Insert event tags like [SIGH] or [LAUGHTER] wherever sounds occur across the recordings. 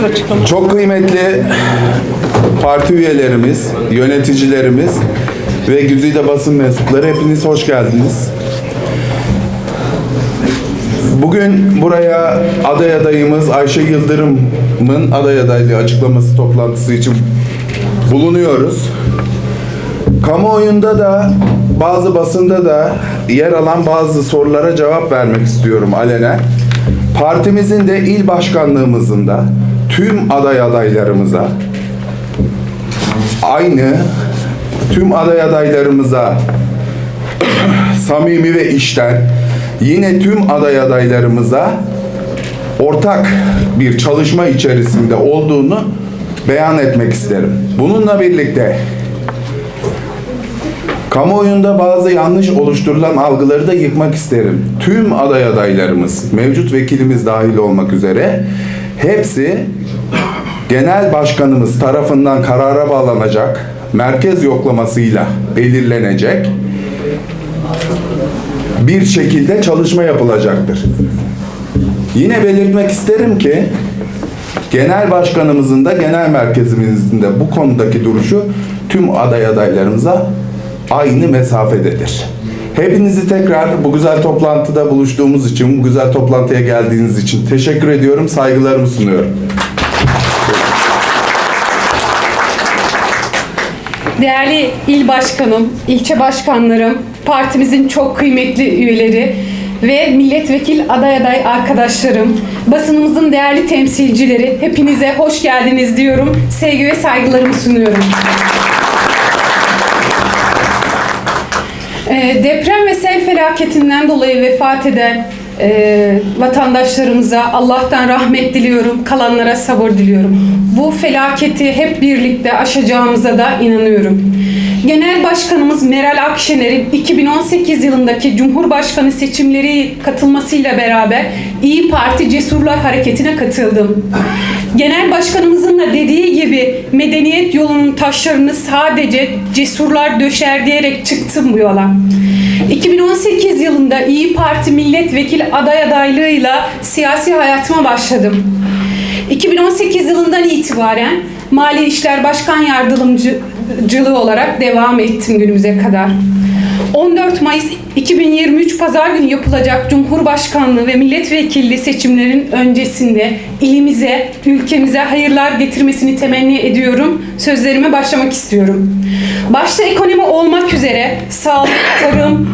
bir açıklama. Çok kıymetli parti üyelerimiz, yöneticilerimiz ve güzide basın mensupları hepiniz hoş geldiniz. Bugün buraya aday adayımız Ayşe Yıldırım'ın aday adaylığı açıklaması toplantısı için bulunuyoruz. Kamuoyunda da bazı basında da yer alan bazı sorulara cevap vermek istiyorum alenen. Partimizin de il başkanlığımızın da tüm aday adaylarımıza aynı tüm aday adaylarımıza [CLEARS THROAT] samimi ve işten yine tüm aday adaylarımıza ortak bir çalışma içerisinde olduğunu beyan etmek isterim. Bununla birlikte Kamuoyunda bazı yanlış oluşturulan algıları da yıkmak isterim. Tüm aday adaylarımız, mevcut vekilimiz dahil olmak üzere hepsi genel başkanımız tarafından karara bağlanacak, merkez yoklamasıyla belirlenecek bir şekilde çalışma yapılacaktır. Yine belirtmek isterim ki genel başkanımızın da genel merkezimizin de bu konudaki duruşu tüm aday adaylarımıza aynı mesafededir. Hepinizi tekrar bu güzel toplantıda buluştuğumuz için, bu güzel toplantıya geldiğiniz için teşekkür ediyorum, saygılarımı sunuyorum. Değerli il başkanım, ilçe başkanlarım, partimizin çok kıymetli üyeleri ve milletvekil aday aday arkadaşlarım, basınımızın değerli temsilcileri, hepinize hoş geldiniz diyorum. Sevgi ve saygılarımı sunuyorum. Ee, deprem ve sel felaketinden dolayı vefat eden e, vatandaşlarımıza Allah'tan rahmet diliyorum, kalanlara sabır diliyorum. Bu felaketi hep birlikte aşacağımıza da inanıyorum. Genel Başkanımız Meral Akşener'in 2018 yılındaki Cumhurbaşkanı seçimleri katılmasıyla beraber İyi Parti Cesurlar Hareketi'ne katıldım. Genel Başkanımızın da dediği gibi medeniyet yolunun taşlarını sadece cesurlar döşer diyerek çıktım bu yola. 2018 yılında İyi Parti milletvekili aday adaylığıyla siyasi hayatıma başladım. 2018 yılından itibaren Mali İşler Başkan Yardımcılığı olarak devam ettim günümüze kadar. 14 Mayıs 2023 Pazar günü yapılacak Cumhurbaşkanlığı ve milletvekilliği seçimlerin öncesinde ilimize, ülkemize hayırlar getirmesini temenni ediyorum. Sözlerime başlamak istiyorum. Başta ekonomi olmak üzere sağlık, tarım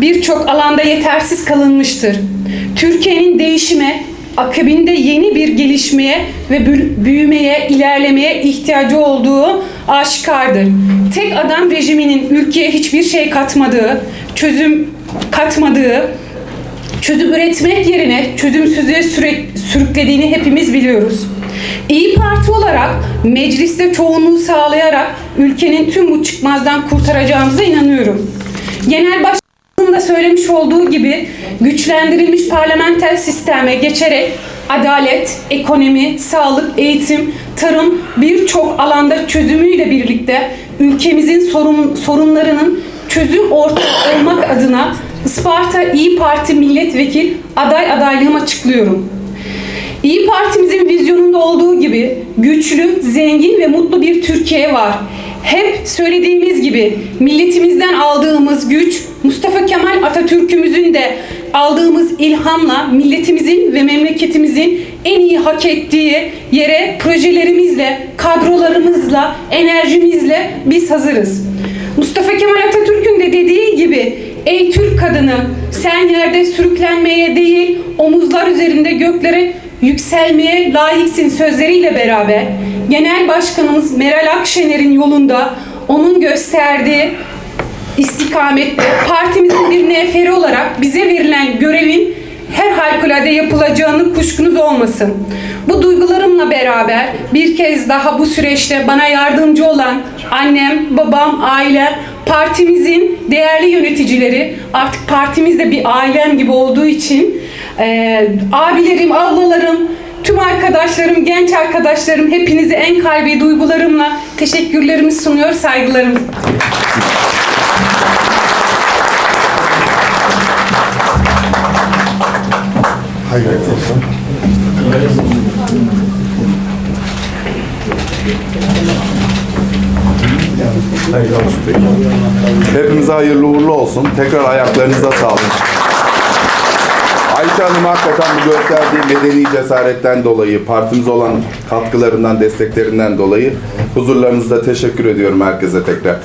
birçok alanda yetersiz kalınmıştır. Türkiye'nin değişime, akabinde yeni bir gelişmeye ve bü- büyümeye, ilerlemeye ihtiyacı olduğu aşikardır. Tek adam rejiminin ülkeye hiçbir şey katmadığı, çözüm katmadığı, çözüm üretmek yerine çözümsüzlüğe süre- sürüklediğini hepimiz biliyoruz. İyi Parti olarak mecliste çoğunluğu sağlayarak ülkenin tüm bu çıkmazdan kurtaracağımıza inanıyorum. Genel Baş Da söylemiş olduğu gibi güçlendirilmiş parlamenter sisteme geçerek adalet, ekonomi, sağlık, eğitim, tarım birçok alanda çözümüyle birlikte ülkemizin sorun, sorunlarının çözüm ortağı olmak adına Isparta İyi Parti milletvekil aday adaylığımı açıklıyorum. İyi Partimizin vizyonunda olduğu gibi güçlü, zengin ve mutlu bir Türkiye var. Hep söylediğimiz gibi milletimizden aldığımız güç, Mustafa Kemal Atatürk'ümüzün de aldığımız ilhamla milletimizin ve memleketimizin en iyi hak ettiği yere projelerimizle, kadrolarımızla, enerjimizle biz hazırız. Mustafa Kemal Atatürk'ün de dediği gibi ey Türk kadını sen yerde sürüklenmeye değil omuzlar üzerinde göklere yükselmeye layıksın sözleriyle beraber Genel Başkanımız Meral Akşener'in yolunda onun gösterdiği istikamette partimizin bir neferi olarak bize verilen görevin her harikulade yapılacağını kuşkunuz olmasın. Bu duygularımla beraber bir kez daha bu süreçte bana yardımcı olan annem, babam, ailem, partimizin değerli yöneticileri, artık partimizde bir ailem gibi olduğu için e, abilerim, ablalarım, tüm arkadaşlarım, genç arkadaşlarım hepinize en kalbi duygularımla teşekkürlerimi sunuyor, saygılarımı Hayret olsun. Hepimize hayırlı uğurlu olsun. Tekrar ayaklarınıza sağlık. Ayşe Hanım hakikaten bu gösterdiği medeni cesaretten dolayı, partimize olan katkılarından, desteklerinden dolayı huzurlarınızda teşekkür ediyorum herkese tekrar.